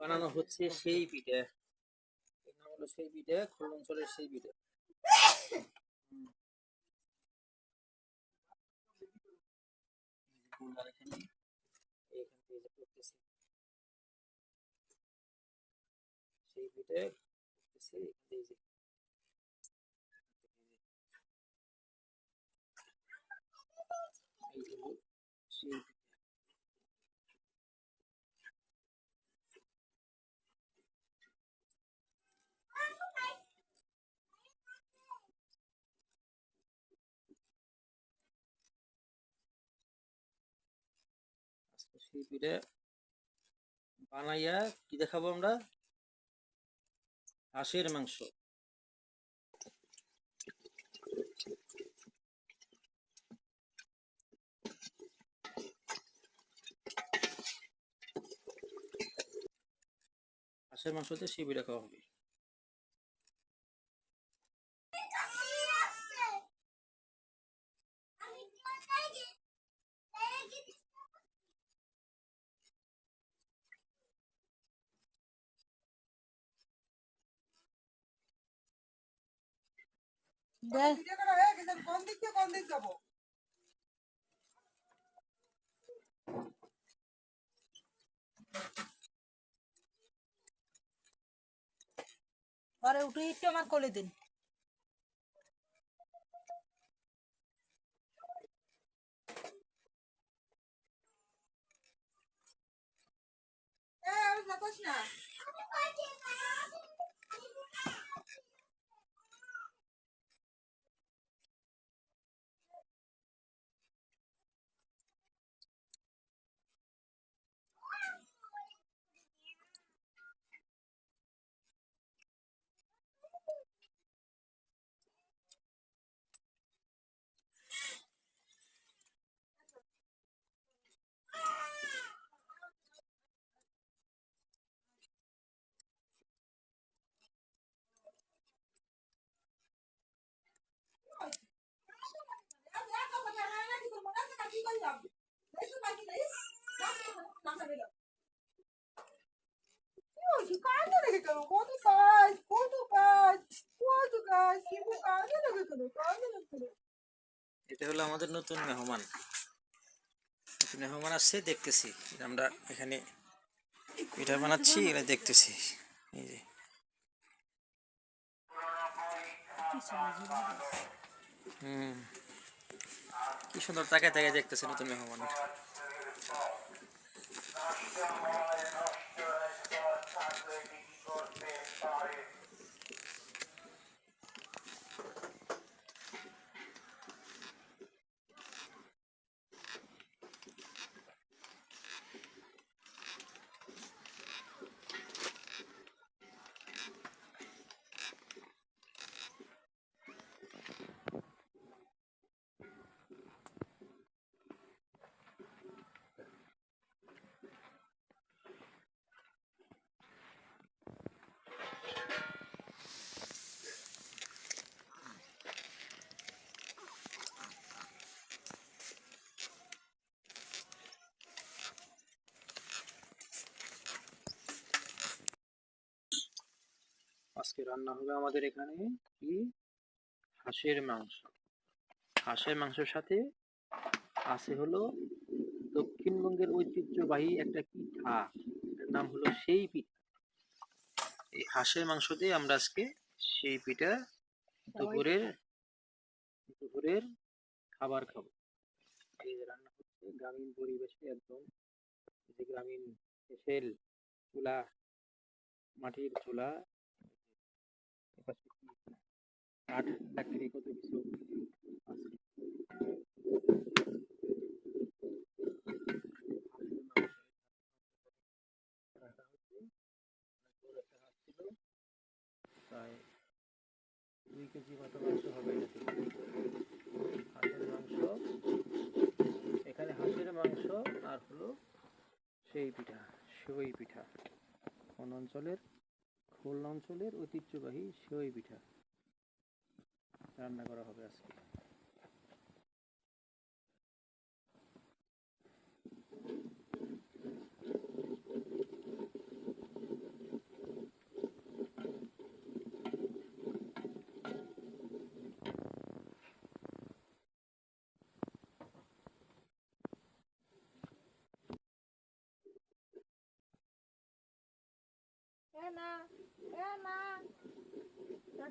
বানানো হচ্ছে সেই পিঠে নাম হলো সেই পিঠে খুলনা অঞ্চলের সেই পিঠে সেই পিঠে সেই বানাইয়া কি দেখাবো আমরা? হাঁসের মাংস। হাঁসের মাংসতে পিঠে খাওয়া হবে। কোন দিক কোন দিক যাব? ঘরে উঠে একটু আমার কোলে দিন। না কাঁদে কেন কত কাজ কত কাজ কত কাজ কিন্তু কাঁদে লাগে কেন কাঁদে লাগে কেন এটা হলো আমাদের নতুন মেহমান। নতুন মেহমান আসছে, দেখতেছি। আমরা এখানে পিঠা বানাচ্ছি এটা দেখতেছি। এই যে। হুম। কি সুন্দর তাকে তাকে দেখতেছে নতুন মেহমান আজকে রান্না হবে আমাদের এখানে কি? হাঁসের মাংস। হাঁসের মাংসের সাথে আছে হলো দক্ষিণবঙ্গের ঐতিহ্যবাহী একটা পিঠা। নাম হলো সেই পিঠা। এই হাঁসের মাংস দিয়ে আমরা আজকে সেই পিঠা দুপুরের দুপুরের খাবার খাব। এই রান্না হচ্ছে গ্রামীণ পরিবেশে একদম যে গ্রামীণ স্পেশাল চুলা, মাটির চুলা কি কাঠ লাকড়ি কত কিছু আছে দুই কেজি মতো মাংস হবে হাঁসের মাংস এখানে হাঁসের মাংস আর হলো সেই পিঠা সেওই পিঠা। কোন অঞ্চলের খুলনা অঞ্চলের ঐতিহ্যবাহী সেওই পিঠা রান্না করা হবে আজকে এ না এ না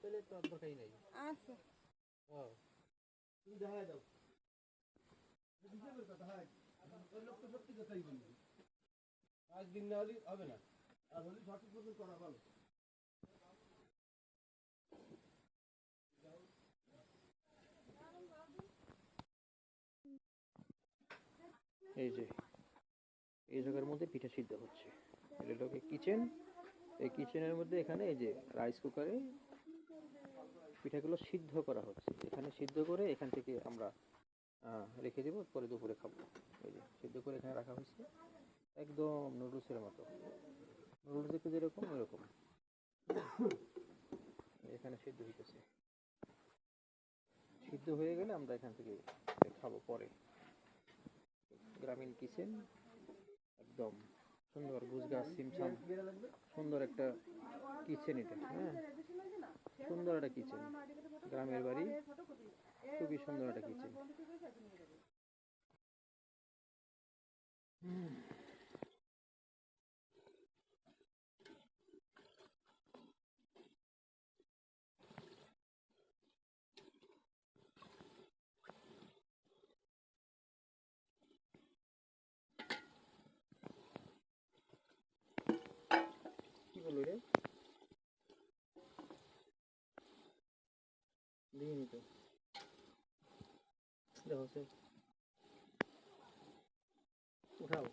তাহলে তো দরকারই নাই। আচ্ছা। হ্যাঁ পাঁচ দিন না হলে হবে না। আর হলে সঠিক মতন করা ভালো। এই যে এই জায়গার মধ্যে পিঠা সিদ্ধ হচ্ছে। এটা হলো কিচেন এই কিচেনের মধ্যে এখানে এই যে রাইস কুকারে পিঠাগুলো সিদ্ধ করা হচ্ছে। এখানে সিদ্ধ করে এখান থেকে আমরা রেখে দেবো, পরে দুপুরে খাব। এই যে সিদ্ধ করে এখানে রাখা হয়েছে। একদম নুডলসের মতো। নুডলস দেখতে যেরকম ওইরকম এখানে সিদ্ধ হইতেছে। সিদ্ধ হয়ে গেলে আমরা এখান থেকে খাব পরে। গ্রামীণ কিচেন একদম সুন্দর গুজগাছ সিমসাম, সুন্দর একটা কিচেন এটা হ্যাঁ? সুন্দর একটা কিচেন গ্রামের বাড়ি, খুবই সুন্দর একটা কিচেন কি দিইনি তো দেখো সে উঠাও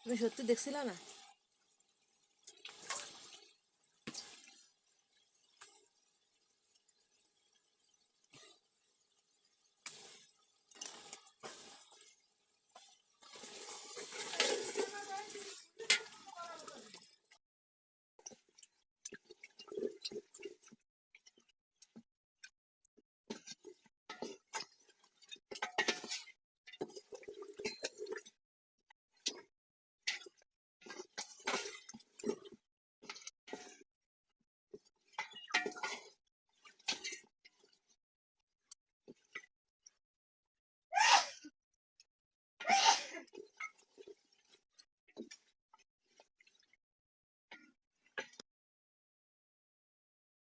তুমি সত্যি দেখছিলে না?